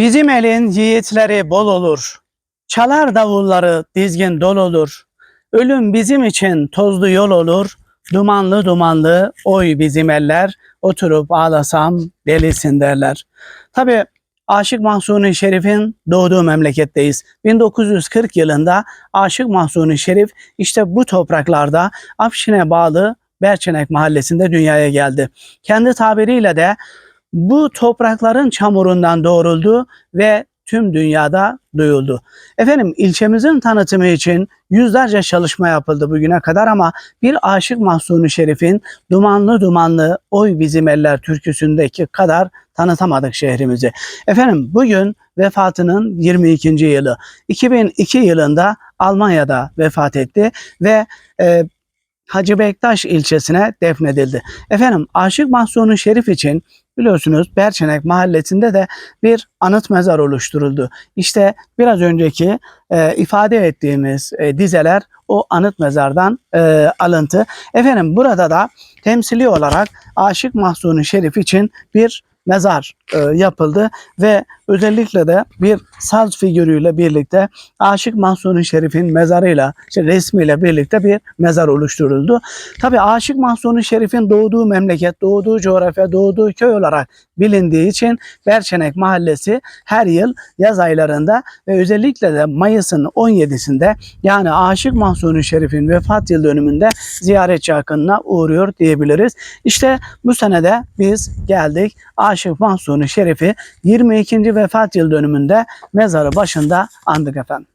Bizim elin yiğitleri bol olur. Çalar davulları dizgin dol olur. Ölüm bizim için tozlu yol olur. Dumanlı dumanlı oy bizim eller. Oturup ağlasam delisin derler. Tabi Aşık Mahsuni Şerif'in doğduğu memleketteyiz. 1940 yılında Aşık Mahsuni Şerif işte bu topraklarda Afşin'e bağlı Berçenek mahallesinde dünyaya geldi. Kendi tabiriyle de bu toprakların çamurundan doğruldu ve tüm dünyada duyuldu. Efendim ilçemizin tanıtımı için yüzlerce çalışma yapıldı bugüne kadar ama bir Aşık Mahsuni Şerif'in Dumanlı Dumanlı Oy Bizim Eller türküsündeki kadar tanıtamadık şehrimizi. Efendim bugün vefatının 22. yılı. 2002 yılında Almanya'da vefat etti ve e, Hacı Bektaş ilçesine defnedildi. Efendim Aşık Mahsuni Şerif için biliyorsunuz Berçenek mahallesinde de bir anıt mezar oluşturuldu. İşte biraz önceki e, ifade ettiğimiz e, dizeler o anıt mezardan e, alıntı. Efendim burada da temsili olarak Aşık Mahsuni Şerif için bir mezar e, yapıldı ve özellikle de bir saz figürüyle birlikte Aşık Mahsuni Şerif'in mezarıyla işte resmiyle birlikte bir mezar oluşturuldu. Tabi Aşık Mahsuni Şerif'in doğduğu memleket, doğduğu coğrafya, doğduğu köy olarak bilindiği için Berçenek Mahallesi her yıl yaz aylarında ve özellikle de Mayıs'ın 17'sinde yani Aşık Mahsuni Şerif'in vefat yıl dönümünde ziyaretçi akınına uğruyor diyebiliriz. İşte bu senede biz geldik Mahsuni Şerif'i 22. vefat yıl dönümünde mezarı başında andık efendim.